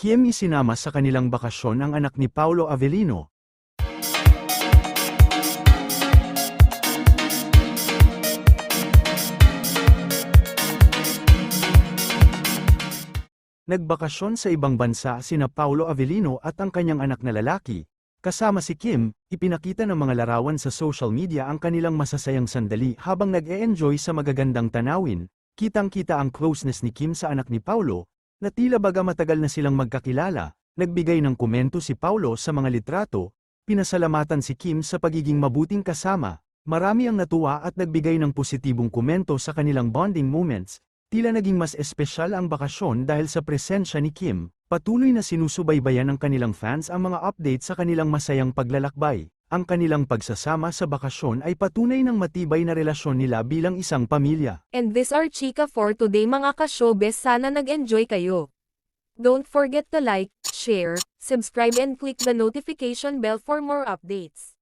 Kim isinama sa kanilang bakasyon ang anak ni Paulo Avellino. Nagbakasyon sa ibang bansa sina Paulo Avellino at ang kanyang anak na lalaki. Kasama si Kim, ipinakita ng mga larawan sa social media ang kanilang masasayang sandali habang nag-e-enjoy sa magagandang tanawin. Kitang-kita ang closeness ni Kim sa anak ni Paulo, na tila baga matagal na silang magkakilala, nagbigay ng komento si Paulo sa mga litrato, pinasalamatan si Kim sa pagiging mabuting kasama, marami ang natuwa at nagbigay ng positibong komento sa kanilang bonding moments, tila naging mas espesyal ang bakasyon dahil sa presensya ni Kim, patuloy na sinusubaybayan ng kanilang fans ang mga update sa kanilang masayang paglalakbay. Ang kanilang pagsasama sa bakasyon ay patunay ng matibay na relasyon nila bilang isang pamilya. And this are Chika for today mga ka-showbiz sana nag-enjoy kayo. Don't forget to like, share, subscribe and click the notification bell for more updates.